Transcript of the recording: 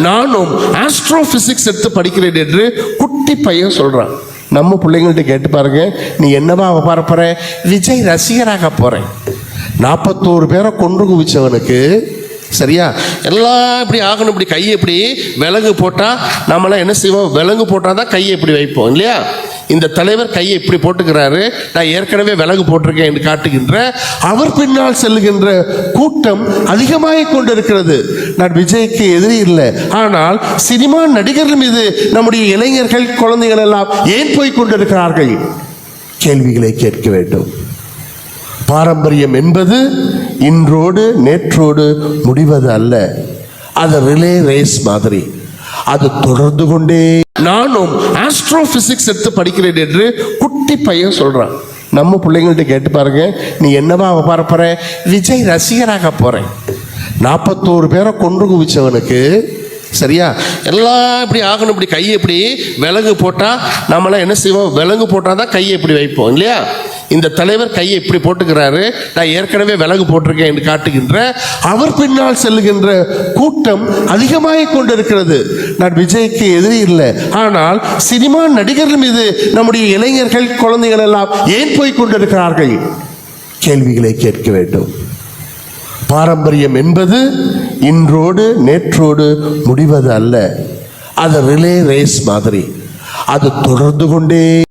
நானும் astro physics எடுத்து படிக்கிறேன் என்று குட்டி பையன் சொல்றான். நம்ம பிள்ளைங்கள்ட்ட கேட்டு பாருங்க நீ என்னவா பார்ப்பற விஜய் ரசிகராக போறேன் நாற்பத்தோரு பேரை கொன்று குவிச்சவனுக்கு சரியா? எல்லாம் இப்படி ஆகணும் இப்படி கையை இப்படி விலங்கு போட்டால் நம்மளாம் என்ன செய்வோம்? விலங்கு போட்டால் தான் கையை இப்படி வைப்போம் இல்லையா? இந்த தலைவர் கையை இப்படி போட்டுக்கிறாரு. நான் ஏற்கனவே விலகு போட்டிருக்கேன் என்று காட்டுகின்ற அவர் பின்னால் செல்லுகின்ற கூட்டம் அதிகமாக கொண்டிருக்கிறது. நான் விஜய்க்கு எதிரி இல்லை. ஆனால் சினிமா நடிகர்கள் மீது நம்முடைய இளைஞர்கள் குழந்தைகள் எல்லாம் ஏன் போய் கொண்டிருக்கிறார்கள்? கேள்விகளை கேட்க வேண்டும். பாரம்பரியம் என்பது இன்றோடு நேற்றோடு முடிவது அல்ல அது ரிலே ரேஸ் மாதிரி. அது தொடர்ந்து கொண்டே நானும் ஆஸ்ட்ரோபிசிக்ஸ் எடுத்து படிக்கிறேன் என்று குட்டி பையன் சொல்றான். நம்ம பிள்ளைங்கள்ட்ட கேட்டு பாருங்க நீ என்னவா பார்ப்பற விஜய் ரசிகராக போறேன். நாற்பத்தோரு பேரை கொன்று குவிச்சவனுக்கு சரியா? எல்லாம் இப்படி ஆகணும் இப்படி கையை இப்படி விலங்கு போட்டால் நம்மளாம் என்ன செய்வோம்? விலங்கு போட்டால் தான் கையை இப்படி வைப்போம் இல்லையா? இந்த தலைவர் கையை இப்படி போட்டுக்கிறாரு. நான் ஏற்கனவே விலகு போட்டிருக்கேன் என்று காட்டுகின்ற அவர் பின்னால் செல்லுகின்ற கூட்டம் அதிகமாகிக் கொண்டிருக்கிறது. நான் விஜய்க்கு எதிரி இல்லை. ஆனால் சினிமா நடிகர்கள் மீது நம்முடைய இளைஞர்கள் குழந்தைகள் எல்லாம் ஏன் போய் கொண்டிருக்கிறார்கள்? கேள்விகளை கேட்க வேண்டும். பாரம்பரியம் என்பது இன்றோடு நேற்றோடு முடிவது அல்ல அது ரிலே ரேஸ் மாதிரி. அது தொடர்ந்து கொண்டே